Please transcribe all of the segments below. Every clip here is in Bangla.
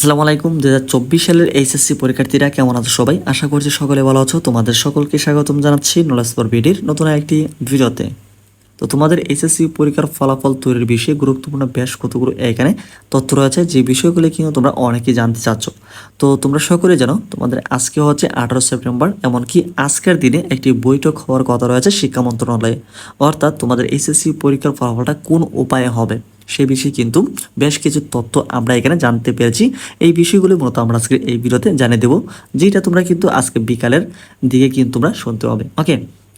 আসসালামু আলাইকুম। দু হাজার চব্বিশ সালের এইচএসসি পরীক্ষার্থীরা কেমন আছো সবাই? আশা করছি সকলে ভালো আছো। তোমাদের সকলকে স্বাগতম জানাচ্ছি নলেজ ফর বিডির নতুন একটি ভিডিওতে। তো তোমাদের এইচএসসি পরীক্ষার ফলাফল তৈরির বিষয়ে গুরুত্বপূর্ণ বেশ কতগুলো এখানে তথ্য রয়েছে, যে বিষয়গুলি কিন্তু তোমরা অনেকেই জানতে চাচ্ছ। তো তোমরা সকলে জানো, তোমাদের আজকে হচ্ছে আঠারো সেপ্টেম্বর, এমনকি আজকের দিনে একটি বৈঠক হওয়ার কথা রয়েছে শিক্ষা মন্ত্রণালয়ে। অর্থাৎ তোমাদের এইচএসসি পরীক্ষার ফলাফলটা কোন উপায়ে হবে? সে বিষয়ে কিন্তু বেশ কিছু তথ্য আমরা এখানে জানতে পেরেছি। এই বিষয়গুলো মূলত আমরা আজকে এই ভিডিওতে জানিয়ে দেবো, যেটা তোমরা কিন্তু আজকে বিকালের দিকে কিন্তু তোমরা শুনতে হবে ওকে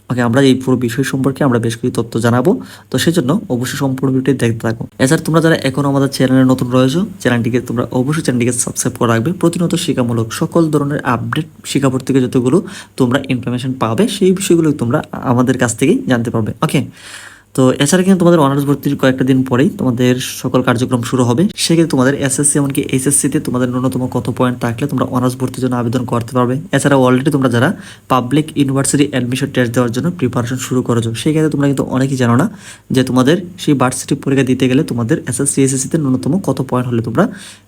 ওকে আমরা এই পুরো বিষয় সম্পর্কে আমরা বেশ কিছু তথ্য জানাব। তো সেজন্য অবশ্যই সম্পূর্ণ ভিডিওটি দেখতে থাকো। এছাড়া তোমরা যারা এখনও আমাদের চ্যানেলে নতুন রয়েছো, চ্যানেলটিকে তোমরা অবশ্যই চ্যানেলটিকে সাবস্ক্রাইব করে রাখবে। প্রতিনিয়ত শিক্ষামূলক সকল ধরনের আপডেট শিক্ষাপর থেকে যতগুলো তোমরা ইনফরমেশন পাবে, সেই বিষয়গুলো তোমরা আমাদের কাছ থেকেই জানতে পারবে। ওকে তো এছাড়া কিন্তু তোমাদের অনার্স ভর্তির কয়েকটা দিন পরেই তোমাদের সকল কার্যক্রম শুরু হবে। সেক্ষেত্রে তোমাদের এসএসসি এমনকি এইচএসসিতে তোমাদের ন্যূনতম কত পয়েন্ট থাকলে তোমরা অনার্স ভর্তির জন্য আবেদন করতে পারবে। এছাড়া অলরেডি তোমরা যারা পাবলিক ইউনিভার্সিটি অ্যাডমিশন টেস্ট দেওয়ার জন্য প্রিপারেশন শুরু করেছ, সেক্ষেত্রে তোমরা কিন্তু অনেকেই জানো না যে তোমাদের সেই ভার্সিটি পরীক্ষা দিতে গেলে তোমাদের এসএসসি এসএসসিতে ন্যূনতম কত পয়েন্ট হলে তোমরা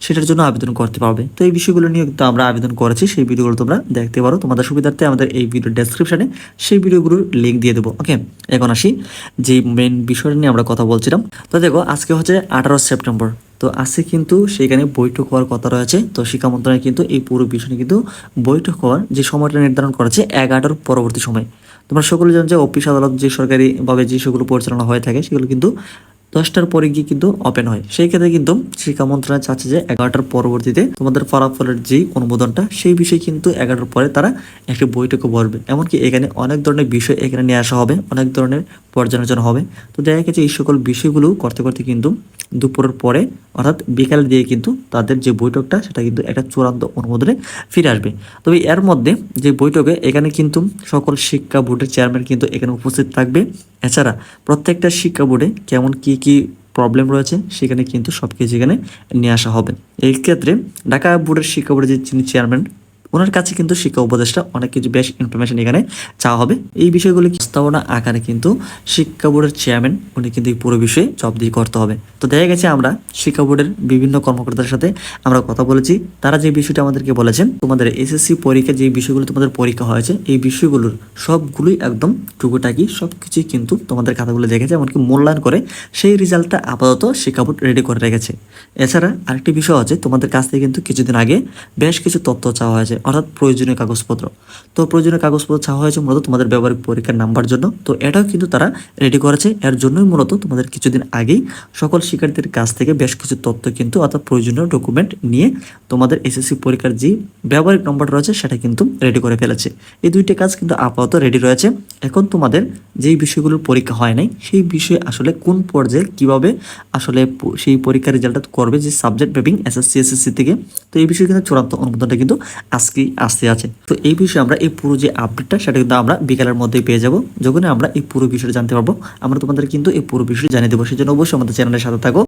সেটার জন্য আবেদন করতে পারবে। তো এই বিষয়গুলো নিয়ে কিন্তু আমরা আবেদন করেছি, সেই ভিডিওগুলো তোমরা দেখতে পারো। তোমাদের সুবিধার্থে আমাদের এই ভিডিও ডেসক্রিপশনে সেই ভিডিওগুলোর লিঙ্ক দিয়ে দেবো। ওকে এখন আসি। যে মেন বিষয়টা নিয়ে আমরা কথা বলছিলাম। তো দেখো, আজকে হচ্ছে আঠারো সেপ্টেম্বর। তো আজকে কিন্তু সেখানে বৈঠক হওয়ার কথা রয়েছে। তো শিক্ষা মন্ত্রণালয় কিন্তু এই পুরো বিষয়ে কিন্তু বৈঠক হওয়ার যে সময়টা নির্ধারণ করেছে এগারোটার পরবর্তী সময়। তোমরা সকলে জানো যে অফিস আদালত যে সরকারিভাবে যে সেগুলো পরিচালনা হয়ে থাকে, সেগুলো কিন্তু দশটার পরে গিয়ে কিন্তু ওপেন হয়। সেই ক্ষেত্রে কিন্তু শিক্ষা মন্ত্রণালয় চাচ্ছে যে এগারোটার পরবর্তীতে তোমাদের ফলাফলের যে অনুমোদনটা, সেই বিষয়ে কিন্তু এগারোটার পরে তারা একটি বৈঠকে বসবে। এমনকি এখানে অনেক ধরনের বিষয় এখানে নিয়ে আসা হবে, অনেক ধরনের পর্যালোচনা হবে। তো দেখা গেছে এই সকল বিষয়গুলো করতে করতে কিন্তু দুপুরের পরে, অর্থাৎ বিকাল দিয়ে কিন্তু তাদের যে বৈঠকটা, সেটা কিন্তু একটা চূড়ান্ত অনুমোদনে ফিরে আসবে। তবে এর মধ্যে যে বৈঠকে এখানে কিন্তু সকল শিক্ষা বোর্ডের চেয়ারম্যান কিন্তু এখানে উপস্থিত থাকবে। এছাড়া প্রত্যেকটা শিক্ষা বোর্ডে কেমন কি কি প্রবলেম রয়েছে, সেখানে কিন্তু সব কিছু এখানে নিয়ে আসা হবে। এই ক্ষেত্রে ঢাকা বোর্ডের শিক্ষা বোর্ডের যে যিনি চেয়ারম্যান ওনার কাছে কিন্তু শিক্ষা উপদেষ্টা অনেক কিছু বেশ ইনফরমেশন এখানে চাওয়া হবে। এই বিষয়গুলি প্রস্তাবনা আকারে কিন্তু শিক্ষা বোর্ডের চেয়ারম্যান উনি কিন্তু এই পুরো বিষয়ে জবাবদিহি করতে হবে। তো দেখা গেছে আমরা শিক্ষা বোর্ডের বিভিন্ন কর্মকর্তার সাথে আমরা কথা বলেছি। তারা যে বিষয়টা আমাদেরকে বলেছেন, তোমাদের এসএসসি পরীক্ষা যে বিষয়গুলো তোমাদের পরীক্ষা হয়েছে, এই বিষয়গুলোর সবগুলোই একদম টুকুটাকি সব কিছুই কিন্তু তোমাদের খাতাগুলো দেখেছে, এমনকি মূল্যায়ন করে সেই রেজাল্টটা আপাতত শিক্ষা বোর্ড রেডি করে রেখেছে। এছাড়া আরেকটি বিষয় আছে তোমাদের কাছ থেকে কিন্তু কিছুদিন আগে বেশ কিছু তথ্য চাওয়া হয়েছে। অর্থাৎ প্রয়োজনীয় কাগজপত্র। তো প্রয়োজনীয় কাগজপত্র চাওয়া হয়েছে মূলত তোমাদের ব্যবহারিক পরীক্ষার নাম্বার জন্য। তো এটাও কিন্তু তারা রেডি করেছে। এর জন্যই মূলত তোমাদের কিছুদিন আগেই সকল শিক্ষার্থীর কাছ থেকে বেশ কিছু তথ্য কিন্তু অর্থাৎ প্রয়োজনীয় ডকুমেন্ট নিয়ে তোমাদের এসএসসি পরীক্ষার যে ব্যবহারিক নম্বর রয়েছে, সেটা কিন্তু রেডি করে ফেলেছে। এই দুইটি কাজ কিন্তু আপাতত রেডি রয়েছে। এখন তোমাদের যেই বিষয়গুলোর পরীক্ষা হয় নাই, সেই বিষয়ে আসলে কোন পর্যায়ে কীভাবে আসলে সেই পরীক্ষার রেজাল্টটা করবে যে সাবজেক্ট বেবিং এসএসসি এসএসসি থেকে, তো এই বিষয়ে কিন্তু চূড়ান্ত অনুমোদনটা কিন্তু আজকেই আসতে আছে তো এই বিষয়ে আমরা এই পুরো যে আপডেটটা সেটা কিন্তু আমরা বিকালের মধ্যেই পেয়ে যাব। যখন আমরা এই পুরো বিষয়টা জানতে পারব, আমরা তোমাদের কিন্তু এই পুরো বিষয়টা জানিয়ে দেবো। সেই জন্য অবশ্যই আমাদের চ্যানেলের সাথে থাকো।